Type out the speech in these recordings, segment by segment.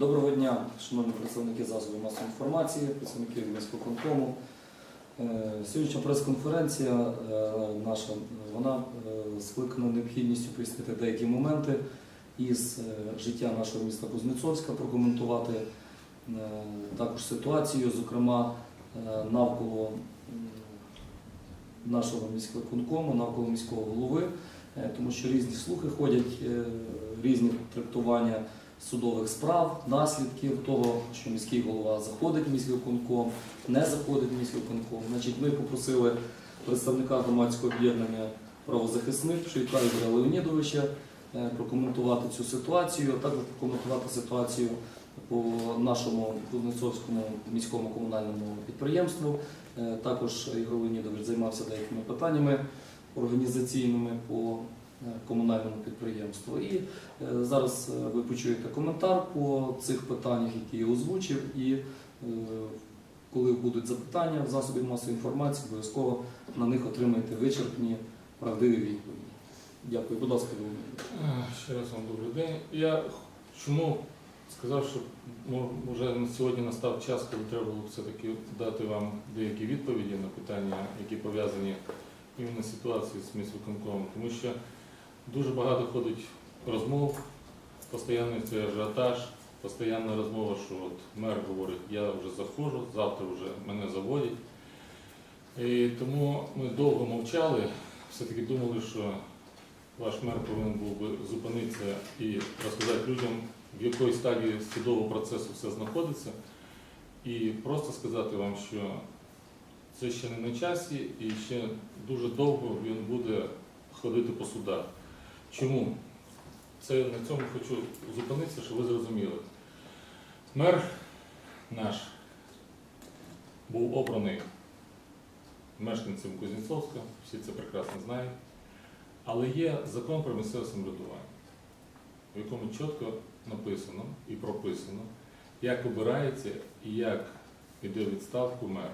Доброго дня, шановні представники засобів масової інформації, представники міськвиконкому. Е, Сьогоднішня прес-конференція е, наша вона е, скликана необхідністю пояснити деякі моменти із життя нашого міста Кузнецовська, прокоментувати також ситуацію, зокрема навколо нашого міськвиконкому, навколо міського голови, тому що різні слухи ходять, різні трактування судових справ, наслідків того, що міський голова заходить в міськвиконком, не заходить в міськвиконком. Значить, ми попросили представника громадського об'єднання правозахисник Швейка Ігоря Леонідовича е, прокоментувати цю ситуацію, а також прокоментувати ситуацію по нашому Кузнецовському міському комунальному підприємству. Е, Також Ігор Леонідович займався деякими питаннями організаційними по комунальному підприємству. І е, зараз е, ви почуєте коментар по цих питаннях, які я озвучив, і е, коли будуть запитання в засобі масової інформації, обов'язково на них отримаєте вичерпні правдиві відповіді. Дякую, будь ласка. Е, Ще раз вам добрий день. Я чому сказав, що мо- вже на сьогодні настав час, коли треба було все-таки дати вам деякі відповіді на питання, які пов'язані іменно з ситуацією з міськвиконкомом. Тому що дуже багато ходить розмов, постійно цей ажіотаж, постійна розмова, що от мер говорить, я вже заходжу, завтра вже мене заводять. І тому ми довго мовчали, все-таки думали, що ваш мер повинен був би зупинитися і розказати людям, в якої стадії судового процесу все знаходиться, і просто сказати вам, що це ще не на часі, і ще дуже довго він буде ходити по судах. Чому? Це на цьому хочу зупинитися, щоб ви зрозуміли. Мер наш був обраний мешканцем Кузнєцовська, всі це прекрасно знають. Але є закон про місцеве самоврядування, в якому чітко написано і прописано, як обирається і як йде в відставку мер.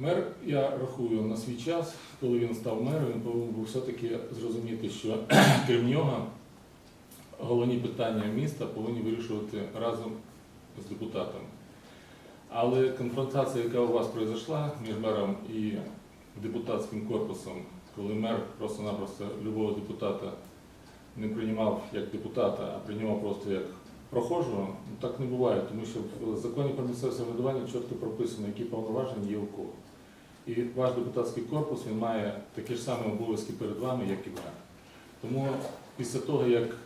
Мер, я рахую, на свій час, коли він став мером, він повинен був все-таки зрозуміти, що крім нього головні питання міста повинні вирішувати разом з депутатами. Але конфронтація, яка у вас пройшла між мером і депутатським корпусом, коли мер просто-напросто любого депутата не приймав як депутата, а приймав просто як прохожого, ну, так не буває, тому що в законі про місцеве самоврядування чітко прописано, які повноваження є у кого. І ваш депутатський корпус він має такі ж самі обов'язки перед вами, як і мер. Тому після того, як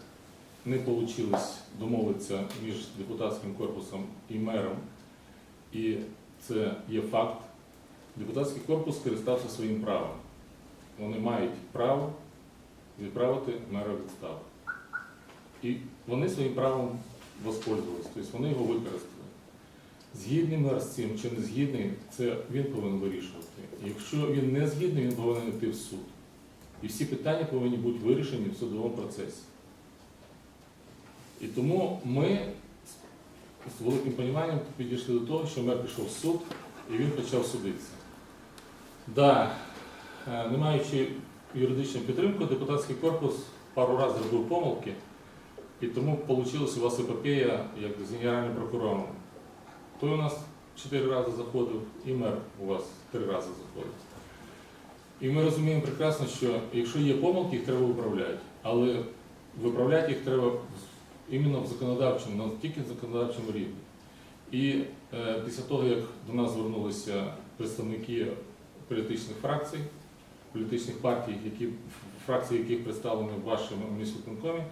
не вийшло домовитися між депутатським корпусом і мером, і це є факт, депутатський корпус скористався своїм правом. Вони мають право відправити мера відставку. І вони своїм правом воспользувалися, тобто вони його використали. Згідний мер з цим чи не згідний, це він повинен вирішувати. Якщо він не згідний, він повинен йти в суд. І всі питання повинні бути вирішені в судовому процесі. І тому ми з великим розумінням підійшли до того, що мер пішов в суд і він почав судитися. Да, е, не маючи юридичну підтримку, депутатський корпус пару разів зробив помилки, і тому вийшла у вас епопея як з генеральним прокурором. Той у нас чотири рази заходив, і мер у вас три рази заходив. І ми розуміємо прекрасно, що якщо є помилки, їх треба виправляти. Але виправляти їх треба іменно в законодавчому, тільки в законодавчому рівні. І е, після того, як до нас звернулися представники політичних фракцій, політичних партій, які, фракції яких представлені в вашому міськвиконкомі,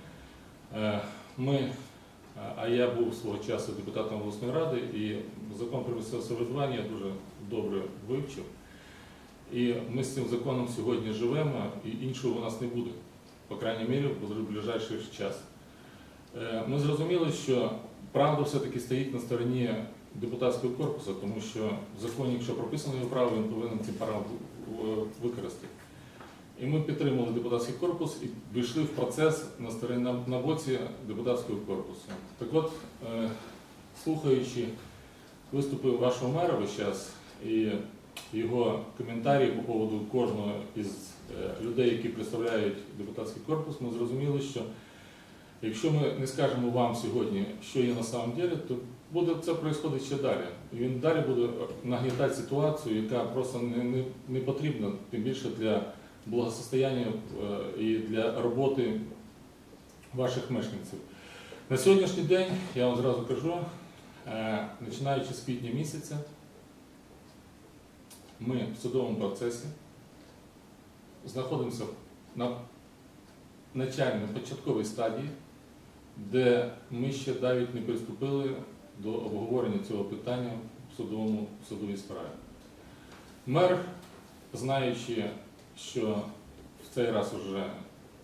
е, ми, а я був свого часу депутатом обласної ради, і закон про місцеве самоврядування я дуже добре вивчив. І ми з цим законом сьогодні живемо, і іншого у нас не буде, по крайній мірі, в ближайший час. Е, Ми зрозуміли, що правда все-таки стоїть на стороні депутатського корпусу, тому що в законі, якщо прописано його право, він повинен ці право використати. І ми підтримали депутатський корпус і війшли в процес на стороні на, боці депутатського корпусу. Так от, е, слухаючи виступи вашого мера весь час і його коментарі по поводу кожного із е, людей, які представляють депутатський корпус, ми зрозуміли, що Якщо ми не скажемо вам сьогодні, що є на самом деле, то буде це происходить ще далі. І він далі буде нагнітати ситуацію, яка просто не, не, не потрібна, тим більше для благосостояння е, і для роботи ваших мешканців. На сьогоднішній день, я вам зразу кажу, починаючи з квітня місяця, ми в судовому процесі знаходимося на начальній початковій стадії, де ми ще навіть не приступили до обговорення цього питання в судовому в судовій справі. Мер, знаючи, що в цей раз вже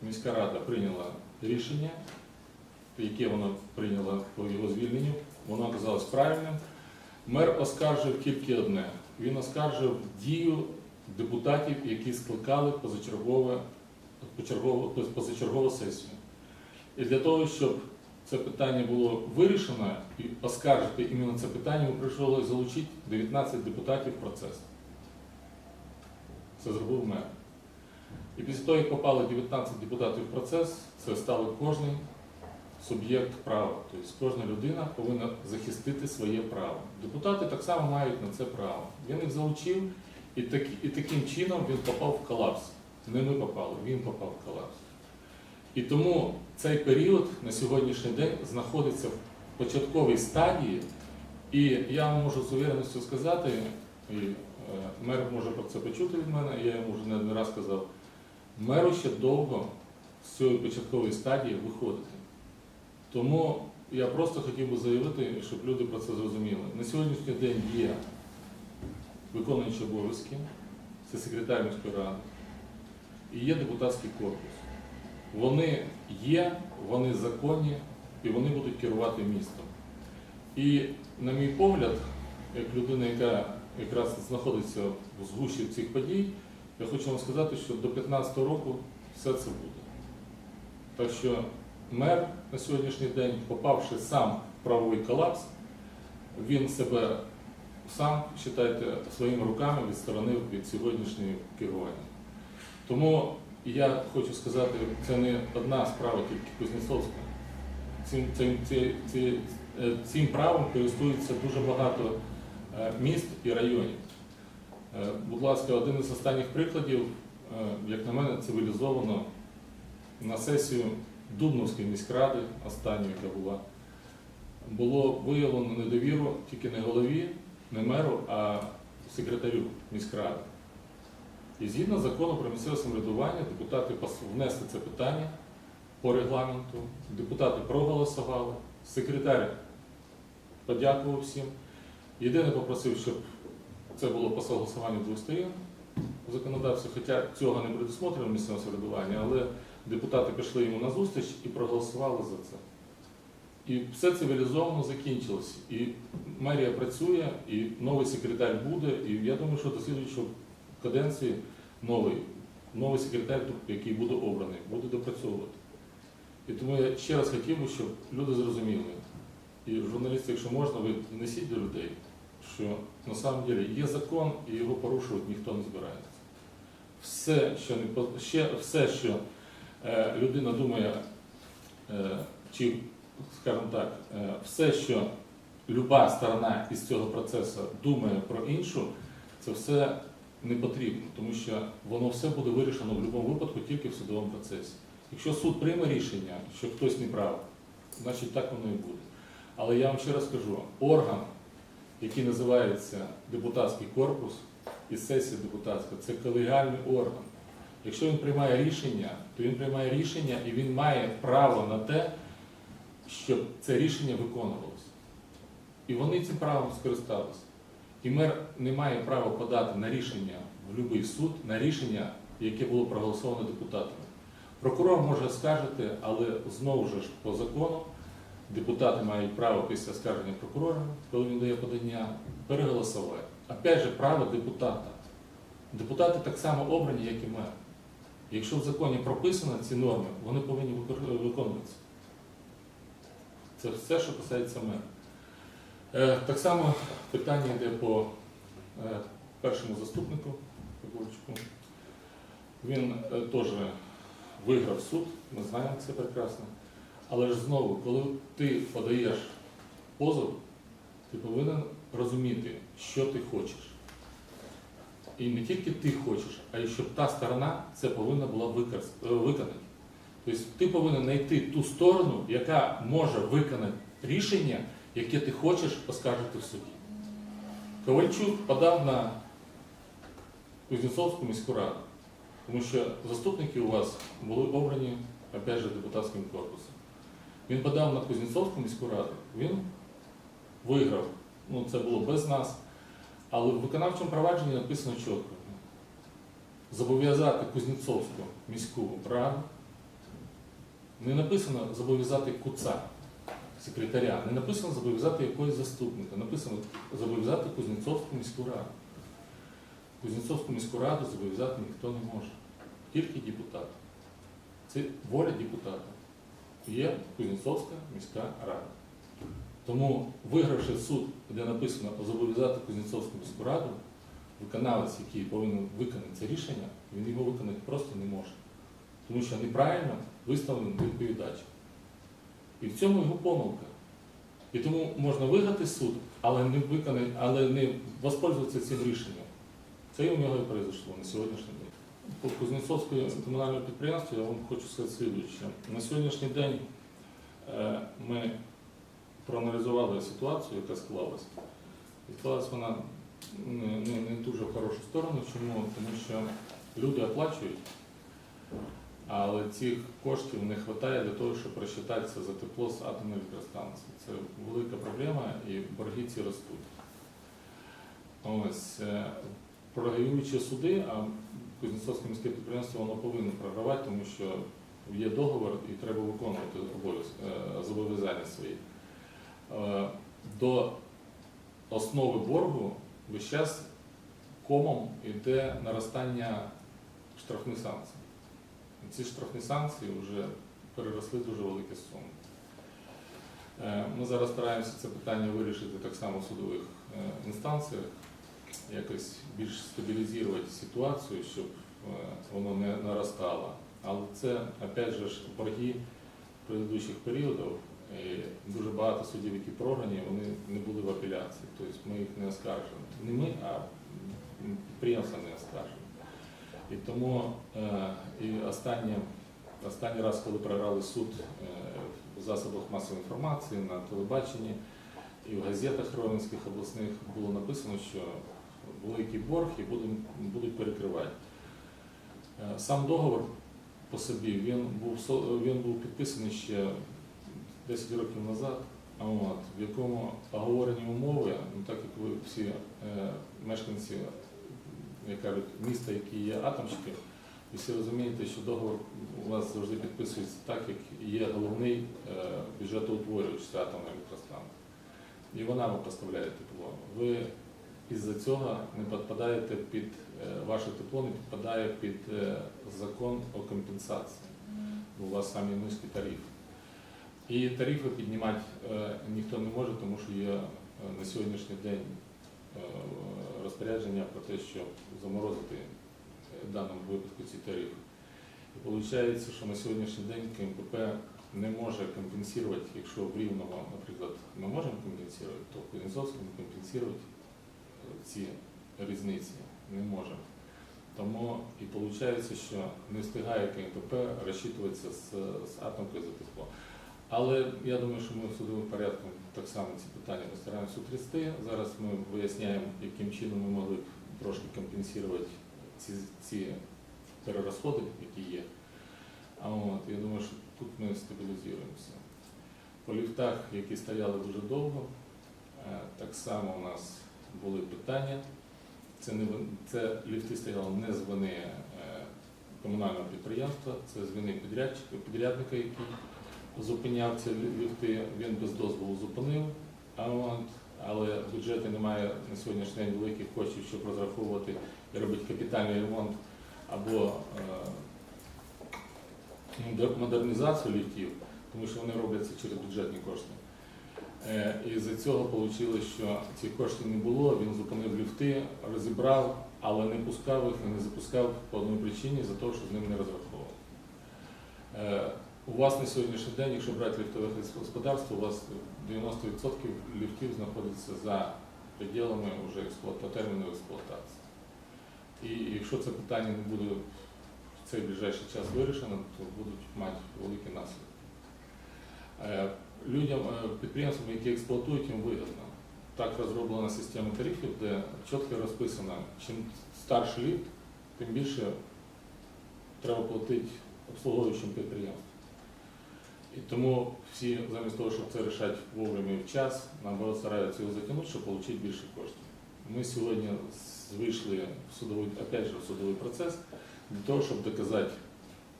міська рада прийняла рішення, яке вона прийняла по його звільненню, воно оказалось правильним. Мер оскаржив тільки одне. Він оскаржив дію депутатів, які скликали позачергове, почергову- тобто позачергову сесію. І для того, щоб це питання було вирішено і оскаржити іменно це питання, ми прийшли залучити 19 депутатів в процес. Це зробив мер. І після того, як попало 19 депутатів в процес, це стало кожний суб'єкт права. Тобто кожна людина повинна захистити своє право. Депутати так само мають на це право. Він їх залучив, і, так, і таким чином він попав в колапс. Не ми попали, він попав в колапс. І тому цей період на сьогоднішній день знаходиться в початковій стадії, і я вам можу з увереністю сказати, і е, мер може про це почути від мене, я йому вже не раз казав, меру ще довго з цієї початкової стадії виходити. Тому я просто хотів би заявити, щоб люди про це зрозуміли. На сьогоднішній день є виконуючі обов'язки, це секретар міської ради, і є депутатський корпус. Вони є, вони законні і вони будуть керувати містом. І, на мій погляд, як людина, яка якраз знаходиться в згущі цих подій, я хочу вам сказати, що до 2015 року все це буде. Так що мер на сьогоднішній день, попавши сам в правовий колапс, він себе сам, вважайте, своїми руками відсторонив від сьогоднішнього керування. Тому я хочу сказати, це не одна справа тільки Кузнєцовська. Цим, цим, ці- е, цим правом користується дуже багато е, міст і районів. Е, Будь ласка, один із останніх прикладів, е, як на мене, цивілізовано на сесію Дубновської міськради, останньої, яка була, було виявлено недовіру тільки не голові, не меру, а секретарю міськради. І згідно закону про місцеве самоврядування, депутати внесли це питання по регламенту, депутати проголосували, секретар подякував всім. Єдине попросив, щоб це було по согласуванню двох сторін у законодавстві, хоча цього не предусмотрено в місцевому але депутати пішли йому на зустріч і проголосували за це. І все цивілізовано закінчилось. І мерія працює, і новий секретар буде, і я думаю, що до слідуючого каденції новий, новий секретар, який буде обраний, буде допрацьовувати. І тому я ще раз хотів би, щоб люди зрозуміли, і журналісти, якщо можна, ви несіть до людей, що на самом деле є закон і його порушувати ніхто не збирається. Все, що не ще, все, що е, людина думає, е, чи, скажімо так, е, все, що люба сторона із цього процесу думає про іншу, це все не потрібно, тому що воно все буде вирішено в будь-якому випадку тільки в судовому процесі. Якщо суд прийме рішення, що хтось не прав, значить так воно і буде. Але я вам ще раз кажу, орган, який називається депутатський корпус і сесія депутатська, це колегіальний орган. Якщо він приймає рішення, то він приймає рішення і він має право на те, щоб це рішення виконувалося. І вони цим правом скористалися. І мер не має права подати на рішення в будь-який суд, на рішення, яке було проголосовано депутатами. Прокурор може скаржити, але знову ж по закону депутати мають право після скарження прокурора, коли він дає подання, переголосувати. Опять же, право депутата. Депутати так само обрані, як і мер. Якщо в законі прописано ці норми, вони повинні виконуватися. Це все, що касається мера. Е, Так само питання йде по е, першому заступнику Пегорчику. Він е, теж виграв суд, ми знаємо це прекрасно. Але ж знову, коли ти подаєш позов, ти повинен розуміти, що ти хочеш. І не тільки ти хочеш, а й щоб та сторона це повинна була е, виконати. Тобто ти повинен знайти ту сторону, яка може виконати рішення, яке ти хочеш оскаржити в суді. Ковальчук подав на Кузнєцовську міську раду, тому що заступники у вас були обрані, опять же, депутатським корпусом. Він подав на Кузнєцовську міську раду, він виграв. Ну, це було без нас. Але в виконавчому провадженні написано чітко. Зобов'язати Кузнєцовську міську раду. Не написано зобов'язати куца, секретаря, не написано зобов'язати якогось заступника, написано зобов'язати Кузнєцовську міську раду. Кузнєцовську міську раду зобов'язати ніхто не може, тільки депутат. Це воля депутата. Є Кузнєцовська міська рада. Тому, вигравши суд, де написано зобов'язати Кузнєцовську міську раду, виконавець, який повинен виконати це рішення, він його виконати просто не може. Тому що неправильно виставлений відповідач. І в цьому його помилка. І тому можна виграти суд, але не виконати, але не воспользуватися цим рішенням. Це у нього і произошло на сьогоднішній день. По Кузнєцовському комунальному підприємству я вам хочу сказати слідуюче. На сьогоднішній день е, ми проаналізували ситуацію, яка склалася. І склалась вона не, не, не дуже в хорошу сторону. Чому? Тому що люди оплачують, але цих коштів не вистачає для того, щоб розчитатися за тепло з атомної електростанції. Це велика проблема і борги ці ростуть. Ось, е, програючи суди, а Кузнєцовське міське підприємство воно повинно програвати, тому що є договор і треба виконувати е, зобов'язання свої. Е, До основи боргу весь час комом йде наростання штрафних санкцій. І ці штрафні санкції вже переросли дуже великі суми. Е, Ми зараз стараємося це питання вирішити так само в судових інстанціях, якось більш стабілізувати ситуацію, щоб е, воно не наростало. Але це, опять же, борги предыдущих періодів. І дуже багато суддів, які програні, вони не були в апеляції. Тобто ми їх не оскаржили. Не ми, а підприємства не оскаржили. І тому е, і останнє, останній раз, коли програли суд е, в засобах масової інформації, на телебаченні і в газетах Ровенських обласних було написано, що великий борг і будуть, перекривати. Е, Сам договор по собі він був, він був підписаний ще 10 років назад, от, в якому оговорені умови, ну так як ви всі е, мешканці, як кажуть, міста, які є атомщики, ви всі розумієте, що договор у вас завжди підписується так, як є головний е, бюджетоутворювач це атомна електростанція. І вона вам поставляє тепло. Ви із-за цього не підпадаєте під е, ваше тепло, не підпадає під е, закон о компенсації. У вас самі низькі тарифи. І тарифи піднімати е, ніхто не може, тому що є на сьогоднішній день розпорядження про те, щоб заморозити в даному випадку ці тарифи. І виходить, що на сьогоднішній день КМПП не може компенсувати, якщо в Рівному, наприклад, ми можемо компенсувати, то в Кузнєцовському компенсувати ці різниці не можемо. Тому і виходить, що не встигає КМПП розчитуватися з, з атомкою за тепло. Але я думаю, що ми в судовим порядком так само ці питання постараємося утрясти. Зараз ми виясняємо, яким чином ми могли б трошки компенсувати ці, ці перерозходи, які є. А от, я думаю, що тут ми стабілізуємося. По ліфтах, які стояли дуже довго, е, так само у нас були питання. Це, не, це ліфти стояли не з вини е, комунального підприємства, це з вини підрядника, який зупиняв ці ліфти, він без дозволу зупинив, але в бюджеті немає на сьогоднішній день великих коштів, щоб розраховувати і робити капітальний ремонт або е, модернізацію ліфтів, тому що вони робляться через бюджетні кошти. Е, І з цього вийшло, що цих коштів не було, він зупинив ліфти, розібрав, але не пускав їх і не запускав по одній причині, за те, що з ним не розраховував. Е, У вас на сьогоднішній день, якщо брати ліфтове господарство, у вас 90% ліфтів знаходиться за пределами вже експлуата... терміну експлуатації. І якщо це питання не буде в цей ближайший час вирішено, то будуть мати великі наслідки. Людям, е, підприємствам, які експлуатують, їм вигідно. Так розроблена система тарифів, де чітко розписано, чим старший ліфт, тим більше треба платити обслуговуючим підприємствам. І тому всі, замість того, щоб це рішати вовремя і в час, наоборот стараються його затягнути, щоб отримати більше коштів. Ми сьогодні вийшли в судовий, опять же, в судовий процес для того, щоб доказати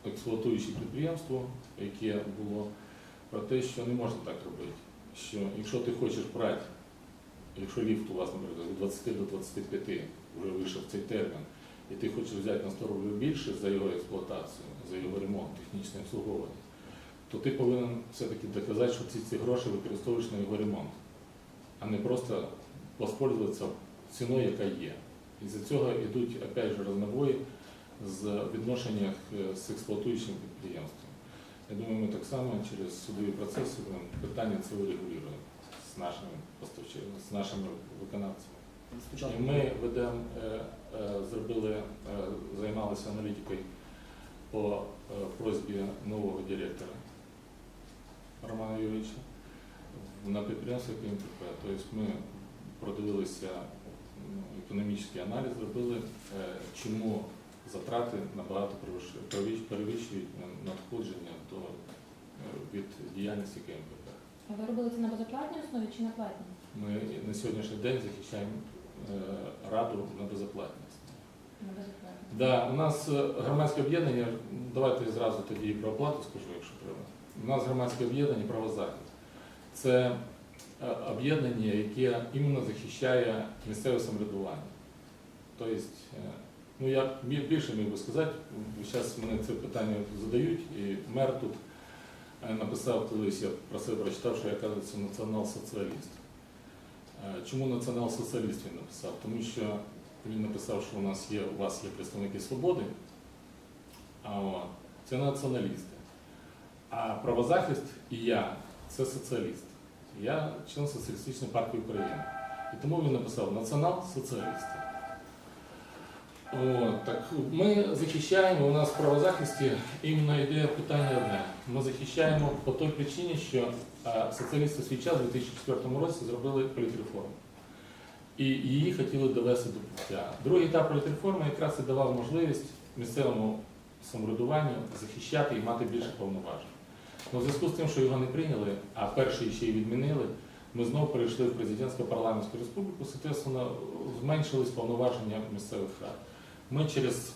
експлуатуюче підприємство, яке було про те, що не можна так робити. Що якщо ти хочеш брати, якщо ліфт у вас, наприклад, від 20 до 25 вже вийшов цей термін, і ти хочеш взяти на 100 рублів більше за його експлуатацію, за його ремонт, технічне обслуговування, то ти повинен все-таки доказати, що ці, ці гроші використовуєш на його ремонт, а не просто воспользуватися ціною, яка є. І за цього йдуть опять же рознобої з відношеннях е, з експлуатуючим підприємством. Я думаю, ми так само через судові процеси питання це урегулюємо з нашими поставщиками, з нашими виконавцями. І ми ведемо, е, е, зробили, е, займалися аналітикою по просьбі нового директора Романа Юрійовича на підприємстві КМПП. Тобто ми продивилися ну, економічний аналіз, зробили, чому затрати набагато перевищують- перевищ- перевищують на- надходження до, е, від діяльності КМПП. А ви робили це на безоплатній основі чи на платній? Ми на сьогоднішній день захищаємо е, раду на безоплатність. На безоплатній. Да, у нас е, громадське об'єднання, давайте зразу тоді і про оплату скажу, якщо треба. У нас громадське об'єднання правозахист. Це об'єднання, яке іменно захищає місцеве самоврядування. Тобто, ну я більше міг би сказати, зараз мене це питання задають, і мер тут е, написав колись, я про себе прочитав, що я кажеться націонал-соціаліст. Е, Чому націонал-соціаліст він написав? Тому що він написав, що у нас є, у вас є представники свободи, а це націоналісти. А правозахист і я це соціаліст. Я член Соціалістичної партії України. І тому він написав націонал-соціалісти. От, так, ми захищаємо, у нас в правозахисті іменно йде питання одне. Ми захищаємо по той причині, що соціалісти в свій час у 2004 році зробили політреформу. І її хотіли довести до пуття. Другий етап політреформи якраз і давав можливість місцевому самоврядуванню захищати і мати більше повноважень. Но в зв'язку з тим, що його не прийняли, а перший ще й відмінили, ми знову перейшли в президентську парламентську республіку, соответственно, зменшились повноваження місцевих рад. Ми через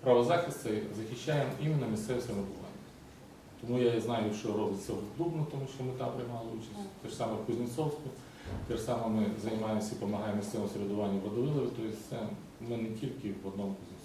правозахист цей захищаємо іменно місцеве самоврядування. Тому я і знаю, що робиться в Дубну, тому що ми там приймали участь. Те ж саме в Кузнєцовську, те ж саме ми займаємося і допомагаємо місцевому самоврядуванню водовилові, тобто це ми не тільки в одному Кузнєцовську.